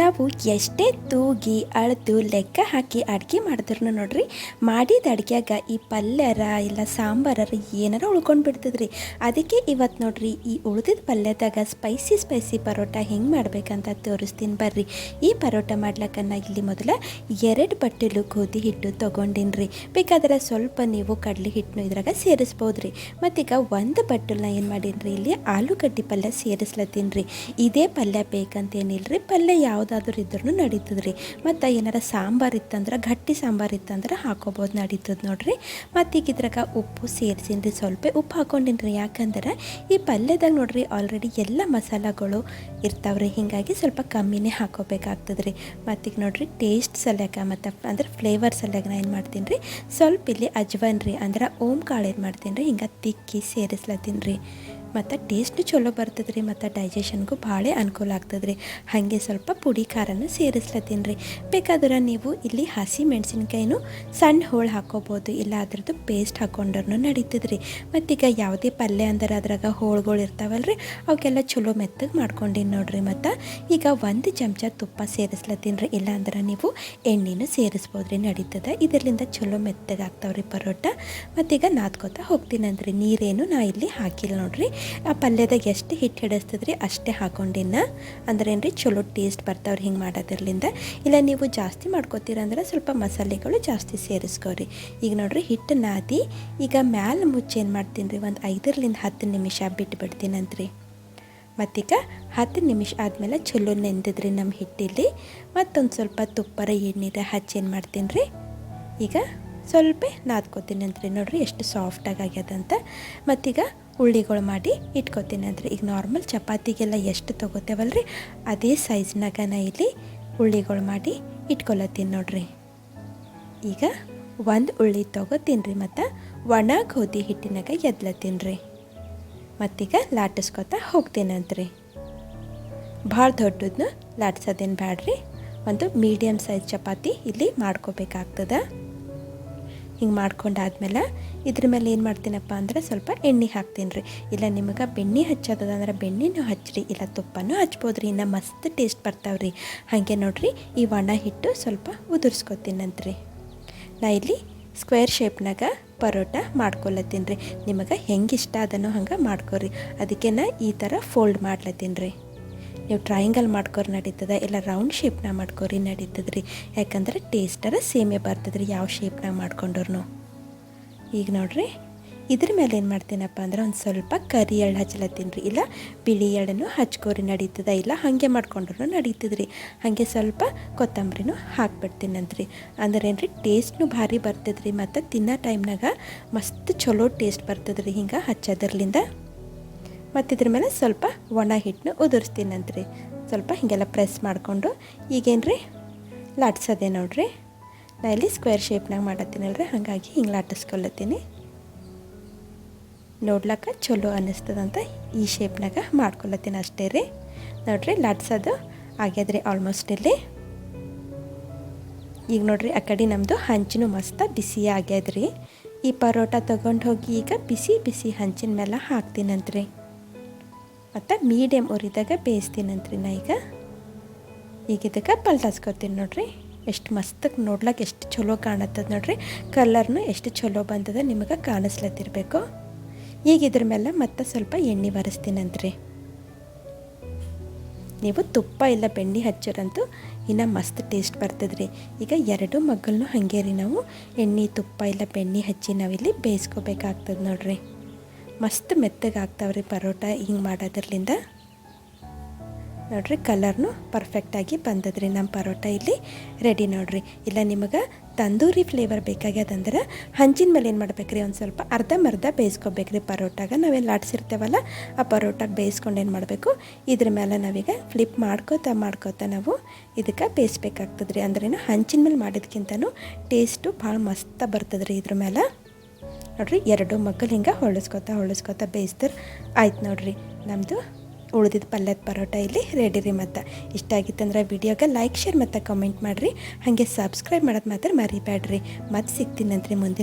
ನಾವು ಎಷ್ಟೇ ತೂಗಿ, ಅಳೆದು, ಲೆಕ್ಕ ಹಾಕಿ ಅಡುಗೆ ಮಾಡಿದ್ರು ನೋಡ್ರಿ, ಮಾಡಿದ ಅಡುಗೆಯಾಗ ಈ ಪಲ್ಯರ ಇಲ್ಲ ಸಾಂಬಾರ ಏನಾರ ಉಳ್ಕೊಂಡು ಬಿಡ್ತದ್ರಿ. ಅದಕ್ಕೆ ಇವತ್ತು ನೋಡ್ರಿ, ಈ ಉಳಿದಿದ್ದ ಪಲ್ಯದಾಗ ಸ್ಪೈಸಿ ಸ್ಪೈಸಿ ಪರೋಟ ಹೆಂಗೆ ಮಾಡ್ಬೇಕಂತ ತೋರಿಸ್ತೀನಿ ಬರ್ರಿ. ಈ ಪರೋಟ ಮಾಡ್ಲಕ್ಕ ನಾ ಇಲ್ಲಿ ಮೊದಲ ಎರಡು ಬಟ್ಟಲು ಗೋಧಿ ಹಿಟ್ಟು ತೊಗೊಂಡಿನ್ರಿ. ಬೇಕಾದ್ರೆ ಸ್ವಲ್ಪ ನೀವು ಕಡಲೆ ಹಿಟ್ಟನ್ನು ಇದ್ರಾಗ ಸೇರಿಸ್ಬೋದ್ರಿ. ಮತ್ತೀಗ ಒಂದು ಬಟ್ಟಲನ್ನ ಏನು ಮಾಡೀನಿ ಇಲ್ಲಿ ಆಲೂಗಡ್ಡೆ ಪಲ್ಯ ಸೇರಿಸ್ಲತ್ತೀನಿ ರೀ ಇದೇ ಪಲ್ಯ ಬೇಕಂತೇನಿಲ್ರಿ, ಪಲ್ಯ ಯಾವುದಾದ್ರೂ ಇದ್ರೂ ನಡೀತದೆ ರೀ. ಮತ್ತು ಏನಾರ ಸಾಂಬಾರು ಇತ್ತಂದ್ರೆ, ಗಟ್ಟಿ ಸಾಂಬಾರು ಇತ್ತಂದ್ರೆ ಹಾಕೋಬೋದು ನಡೀತದೆ ನೋಡಿರಿ. ಮತ್ತು ಈಗ ಇದ್ರಾಗ ಉಪ್ಪು ಸೇರಿಸಿನಿ ಸ್ವಲ್ಪ ಉಪ್ಪು ಹಾಕೊಂಡಿನಿ ರೀ ಯಾಕಂದ್ರೆ ಈ ಪಲ್ಯದಾಗ ನೋಡ್ರಿ ಆಲ್ರೆಡಿ ಎಲ್ಲ ಮಸಾಲಗಳು ಇರ್ತಾವ್ರಿ. ಹೀಗಾಗಿ ಸ್ವಲ್ಪ ಕಮ್ಮಿನೇ ಹಾಕೋಬೇಕಾಗ್ತದೆ ರೀ ಮತ್ತೀಗ ನೋಡಿರಿ ಟೇಸ್ಟ್ ಸಲ್ಯಾಕ ಮತ್ತು ಅಂದ್ರೆ ಫ್ಲೇವರ್ ಸಲ್ಯಾಗ ನಾ ಏನು ಮಾಡ್ತೀನಿ ರೀ ಸ್ವಲ್ಪ ಇಲ್ಲಿ ಅಜ್ವನ್ ರೀ ಅಂದ್ರೆ ಓಂ ಕಾಳು ಏನು ಮಾಡ್ತೀನಿ ರೀ ಹಿಂಗೆ ತಿಕ್ಕಿ ಸೇರಿಸ್ಲತ್ತೀನಿ ರೀ ಮತ್ತು ಟೇಸ್ಟು ಚಲೋ ಬರ್ತದೆ ರೀ ಮತ್ತು ಡೈಜೆಷನ್ಗೂ ಭಾಳ ಅನುಕೂಲ ಆಗ್ತದೆ ರೀ ಹಾಗೆ ಸ್ವಲ್ಪ ಪುಡಿ ಖಾರನ ಸೇರಿಸ್ಲತ್ತೀನಿ ರೀ ಬೇಕಾದ್ರೆ ನೀವು ಇಲ್ಲಿ ಹಸಿ ಮೆಣಸಿನ್ಕಾಯಿನೂ ಸಣ್ಣ ಹೋಳು ಹಾಕೋಬೋದು. ಇಲ್ಲ ಅದ್ರದ್ದು ಪೇಸ್ಟ್ ಹಾಕೊಂಡ್ರೂ ನಡೀತದೆ ರೀ ಮತ್ತೀಗ ಯಾವುದೇ ಪಲ್ಯ ಅಂದ್ರೆ ಅದ್ರಾಗ ಹೋಳುಗಳು ಇರ್ತಾವಲ್ಲ ರೀ ಅವಕ್ಕೆಲ್ಲ ಚಲೋ ಮೆತ್ತಗೆ ಮಾಡ್ಕೊಂಡಿನಿ ನೋಡ್ರಿ ಮತ್ತು ಈಗ ಒಂದು ಚಮಚ ತುಪ್ಪ ಸೇರಿಸ್ಲತ್ತೀನಿ ರೀ ಇಲ್ಲ ಅಂದ್ರೆ ನೀವು ಎಣ್ಣೆನೂ ಸೇರಿಸ್ಬೋದು ರೀ ನಡೀತದೆ. ಇದರಿಂದ ಚಲೋ ಮೆತ್ತಗೆ ಆಗ್ತಾವ್ರಿ ಪರೋಟ. ಮತ್ತೀಗ ನಾದ್ಕೋತಾ ಹೋಗ್ತೀನಂದ್ರಿ ನೀರೇನು ನಾ ಇಲ್ಲಿ ಹಾಕಿಲ್ಲ ನೋಡ್ರಿ. ಆ ಪಲ್ಯದಾಗ ಎಷ್ಟು ಹಿಟ್ಟು ಹಿಡಿಸ್ತದ್ರಿ ಅಷ್ಟೇ ಹಾಕೊಂಡಿನ. ಅಂದ್ರೆ ಏನು ರೀ ಚಲೋ ಟೇಸ್ಟ್ ಬರ್ತಾವ್ರಿ ಹಿಂಗೆ ಮಾಡೋದ್ರಲಿಂದ ಇಲ್ಲ ನೀವು ಜಾಸ್ತಿ ಮಾಡ್ಕೋತೀರಂದ್ರೆ ಸ್ವಲ್ಪ ಮಸಾಲೆಗಳು ಜಾಸ್ತಿ ಸೇರಿಸ್ಕೋರಿ. ಈಗ ನೋಡ್ರಿ ಹಿಟ್ಟು ನಾದಿ, ಈಗ ಮ್ಯಾಲೆ ಮುಚ್ಚಿ ಏನು ಮಾಡ್ತೀನಿ ರೀ ಒಂದು ಐದರಿಂದ ಹತ್ತು ನಿಮಿಷ ಬಿಟ್ಟು ಬಿಡ್ತೀನಂತ್ರಿ ಮತ್ತೀಗ ಹತ್ತು ನಿಮಿಷ ಆದಮೇಲೆ ಚಲೋ ನೆಂದಿದ್ರಿ ನಮ್ಮ ಹಿಟ್ಟಿಲ್ಲಿ ಮತ್ತೊಂದು ಸ್ವಲ್ಪ ತುಪ್ಪರ ಎಣ್ಣೀರ ಹಚ್ಚಿ ಏನು ಮಾಡ್ತೀನಿ ರೀ ಈಗ ಸ್ವಲ್ಪ ನಾದ್ಕೋತೀನಿ ಅಂತ್ರಿ ನೋಡ್ರಿ ಎಷ್ಟು ಸಾಫ್ಟಾಗಿ ಆಗ್ಯದಂತ. ಮತ್ತೀಗ ಉಳ್ಳಿಗಳು ಮಾಡಿ ಇಟ್ಕೋತೀನಿ. ಅಂದರೆ ಈಗ ನಾರ್ಮಲ್ ಚಪಾತಿಗೆಲ್ಲ ಎಷ್ಟು ತೊಗೋತೇವಲ್ರಿ? ಅದೇ ಸೈಜ್ನಾಗ ನಾ ಇಲ್ಲಿ ಉಳ್ಳಿಗಳು ಮಾಡಿ ಇಟ್ಕೊಳತ್ತೀನಿ ನೋಡ್ರಿ. ಈಗ ಒಂದು ಉಳ್ಳಿ ತೊಗೋತೀನಿ ರೀ ಮತ್ತು ಒಣ ಗೋಧಿ ಹಿಟ್ಟಿನಾಗ ಎದ್ಲತ್ತೀನಿ ರೀ ಮತ್ತೀಗ ಲಾಟಿಸ್ಕೊತಾ ಹೋಗ್ತೀನಂತ್ರಿ. ಭಾಳ ದೊಡ್ಡದನ್ನು ಲಾಟ್ಸೋದೇನು ಬ್ಯಾಡ್ರಿ. ಒಂದು ಮೀಡಿಯಮ್ ಸೈಜ್ ಚಪಾತಿ ಇಲ್ಲಿ ಮಾಡ್ಕೋಬೇಕಾಗ್ತದೆ. ಹಿಂಗೆ ಮಾಡ್ಕೊಂಡಾದ್ಮೇಲೆ ಇದ್ರ ಮೇಲೆ ಏನು ಮಾಡ್ತೀನಪ್ಪ ಅಂದ್ರೆ ಸ್ವಲ್ಪ ಎಣ್ಣೆ ಹಾಕ್ತೀನಿ ರೀ. ಇಲ್ಲ ನಿಮಗೆ ಬೆಣ್ಣೆ ಹಚ್ಚೋದಂದ್ರೆ ಬೆಣ್ಣೆನೂ ಹಚ್ಚಿರಿ ಇಲ್ಲ ತುಪ್ಪನೂ ಹಚ್ಬೋದು ರೀ ಇನ್ನು ಮಸ್ತ್ ಟೇಸ್ಟ್ ಬರ್ತಾವೆ ರೀ. ಹಾಗೆ ನೋಡಿರಿ ಈ ಒಣ ಹಿಟ್ಟು ಸ್ವಲ್ಪ ಉದುರ್ಸ್ಕೊತೀನಂತ್ರಿ ನಾ ಇಲ್ಲಿ ಸ್ಕ್ವೇರ್ ಶೇಪ್ನಾಗ ಪರೋಟ ಮಾಡ್ಕೊಳತ್ತೀನಿ ರೀ. ನಿಮಗೆ ಹೆಂಗೆ ಇಷ್ಟ ಅದನ್ನು ಹಂಗೆ ಮಾಡ್ಕೊರಿ. ಅದಕ್ಕೆ ನಾ ಈ ಥರ ಫೋಲ್ಡ್ ಮಾಡ್ಲತ್ತೀನಿ ರೀ. ನೀವು ಟ್ರಯಾಂಗಲ್ ಮಾಡ್ಕೋರಿ, ನಡೀತದೆ. ಇಲ್ಲ ರೌಂಡ್ ಶೇಪ್ನ ಮಾಡ್ಕೋರಿ ನಡೀತದೆ ರೀ ಯಾಕಂದ್ರೆ ಟೇಸ್ಟರ ಸೇಮೆ ಬರ್ತದೆ ರೀ ಯಾವ ಶೇಪ್ನಾಗ ಮಾಡ್ಕೊಂಡ್ರು ಈಗ ನೋಡ್ರಿ, ಇದ್ರ ಮೇಲೆ ಏನು ಮಾಡ್ತೀನಪ್ಪ ಅಂದ್ರೆ ಒಂದು ಸ್ವಲ್ಪ ಕರಿ ಎಳ್ಳು ಹಚ್ಲತ್ತೀನಿ ರೀ ಇಲ್ಲ, ಬಿಳಿ ಎಳ್ಳನ್ನು ಹಚ್ಕೋರಿ, ನಡೀತದ. ಇಲ್ಲ, ಹಾಗೆ ಮಾಡ್ಕೊಂಡ್ರು ನಡೀತದೆ ರೀ ಹಾಗೆ ಸ್ವಲ್ಪ ಕೊತ್ತಂಬರಿನೂ ಹಾಕ್ಬಿಡ್ತೀನಂತ್ರಿ. ಅಂದ್ರೆ ಏನು ರೀ ಟೇಸ್ಟ್ನು ಭಾರಿ ಬರ್ತದ್ರಿ, ಮತ್ತು ತಿನ್ನೋ ಟೈಮ್ನಾಗ ಮಸ್ತ್ ಚಲೋ ಟೇಸ್ಟ್ ಬರ್ತದ್ರಿ ಹಿಂಗೆ ಹಚ್ಚೋದ್ರಲಿಂದ. ಮತ್ತು ಇದ್ರ ಮೇಲೆ ಸ್ವಲ್ಪ ಒಣ ಹಿಟ್ಟನ್ನ ಉದುರಿಸ್ತೀನಂತ್ರಿ ಸ್ವಲ್ಪ ಹೀಗೆಲ್ಲ ಪ್ರೆಸ್ ಮಾಡಿಕೊಂಡು ಈಗೇನು ರೀ ಲಾಟ್ಸೋದೆ ನೋಡ್ರಿ. ನಾ ಇಲ್ಲಿ ಸ್ಕ್ವೇರ್ ಶೇಪ್ನಾಗ ಮಾಡತ್ತೀನಲ್ರಿ, ಹಾಗಾಗಿ ಹಿಂಗೆ ಲಾಟಿಸ್ಕೊಳತ್ತೀನಿ ನೋಡ್ಲಕ್ಕ ಚಲೋ ಅನ್ನಿಸ್ತದಂತ ಈ ಶೇಪ್ನಾಗ ಮಾಡ್ಕೊಳತ್ತೀನಿ ಅಷ್ಟೇ ರೀ. ನೋಡ್ರಿ ಲಾಟ್ಸೋದು ಆಗ್ಯದ್ರಿ ಆಲ್ಮೋಸ್ಟ್ ಇಲ್ಲಿ. ಈಗ ನೋಡ್ರಿ ಆ ಕಡೆ ನಮ್ಮದು ಹಂಚಿನೂ ಮಸ್ತ ಬಿಸಿ ಆಗ್ಯದ್ರಿ. ಈ ಪರೋಟ ತೊಗೊಂಡು ಹೋಗಿ ಈಗ ಬಿಸಿ ಬಿಸಿ ಹಂಚಿನ ಮೇಲೆ ಹಾಕ್ತೀನಂತ್ರಿ. ಮತ್ತು ಮೀಡಿಯಮ್ ಉರಿದಾಗ ಬೇಯಿಸ್ತೀನಂತ್ರಿ ನಾ ಈಗ. ಈಗ ಇದಕ್ಕೆ ಪಲ್ಟಾಸ್ಕೊತೀನಿ ನೋಡ್ರಿ. ಎಷ್ಟು ಮಸ್ತಕ್ಕೆ ನೋಡ್ಲಕ್ಕೆ ಎಷ್ಟು ಚಲೋ ಕಾಣತ್ತದ ನೋಡ್ರಿ. ಕಲರ್ನು ಎಷ್ಟು ಚಲೋ ಬಂದದ ನಿಮಗೆ ಕಾಣಿಸ್ಲತ್ತಿರ್ಬೇಕು. ಈಗ ಇದ್ರ ಮೇಲೆ ಮತ್ತೆ ಸ್ವಲ್ಪ ಎಣ್ಣೆ ಬರೆಸ್ತೀನಂತ್ರಿ ನೀವು ತುಪ್ಪ ಇಲ್ಲ ಬೆಣ್ಣೆ ಹಚ್ಚೋರಂತೂ ಇನ್ನು ಮಸ್ತ್ ಟೇಸ್ಟ್ ಬರ್ತದ್ರಿ. ಈಗ ಎರಡು ಮಗ್ಗಲನ್ನು ಹಾಗೆ ರೀ ನಾವು. ಎಣ್ಣೆ, ತುಪ್ಪ ಇಲ್ಲ ಬೆಣ್ಣೆ ಹಚ್ಚಿ ನಾವಿಲ್ಲಿ ಬೇಯಿಸ್ಕೋಬೇಕಾಗ್ತದೆ ನೋಡ್ರಿ. ಮಸ್ತ್ ಮೆತ್ತಗೆ ಆಗ್ತಾವ್ರಿ ಪರೋಟ. ಹಿಂಗೆ ಮಾಡೋದ್ರಲಿಂದ ನೋಡ್ರಿ ಕಲರ್ನು ಪರ್ಫೆಕ್ಟಾಗಿ ಬಂದದ್ರಿ ನಮ್ಮ ಪರೋಟ ಇಲ್ಲಿ. ರೆಡಿ ನೋಡ್ರಿ. ಇಲ್ಲ ನಿಮಗೆ ತಂದೂರಿ ಫ್ಲೇವರ್ ಬೇಕಾಗ್ಯದಂದ್ರೆ ಹಂಚಿನ ಮೇಲೆ ಏನು ಮಾಡ್ಬೇಕ್ರಿ? ಒಂದು ಸ್ವಲ್ಪ ಅರ್ಧಂಬರ್ಧ ಬೇಯಿಸ್ಕೋಬೇಕ್ರಿ ಪರೋಟಾಗ. ನಾವೇನು ಲಾಟ್ಸಿರ್ತೇವಲ್ಲ, ಆ ಪರೋಟಾಗ ಬೇಯಿಸ್ಕೊಂಡು ಏನು ಮಾಡಬೇಕು? ಇದ್ರ ಮೇಲೆ ನಾವೀಗ ಫ್ಲಿಪ್ ಮಾಡ್ಕೋತಾ ಮಾಡ್ಕೋತಾ ನಾವು ಇದಕ್ಕೆ ಬೇಯಿಸ್ಬೇಕಾಗ್ತದ್ರಿ. ಅಂದ್ರೇನು ಹಂಚಿನ ಮೇಲೆ ಮಾಡಿದ್ಕಿಂತನೂ ಟೇಸ್ಟು ಭಾಳ ಮಸ್ತ ಬರ್ತದ್ರಿ ಇದ್ರ ಮೇಲೆ ನೋಡ್ರಿ, ಎರಡು ಮಗ್ಗಲು ಹಿಂಗೆ ಹೊಳಿಸ್ಕೊತಾ ಹೊಳಿಸ್ಕೊತಾ ಬೇಯಿಸ್ತಾರೆ. ಆಯ್ತು ನೋಡ್ರಿ ನಮ್ಮದು ಉಳಿದಿದ್ದ ಪಲ್ಯದ ಪರೋಟ ಇಲ್ಲಿ ರೆಡಿ ರೀ ಮತ್ತು. ಇಷ್ಟ ಆಗಿತ್ತಂದ್ರೆ ವಿಡಿಯೋಗೆ ಲೈಕ್ ಶೇರ್ ಮತ್ತು ಕಮೆಂಟ್ ಮಾಡಿರಿ. ಹಾಗೆ ಸಬ್ಸ್ಕ್ರೈಬ್ ಮಾಡೋದು ಮಾತ್ರ ಮರಿಬೇಡ್ರಿ ಮತ್ತೆ ಸಿಗ್ತೀನಂತ್ರಿ ಮುಂದಿನ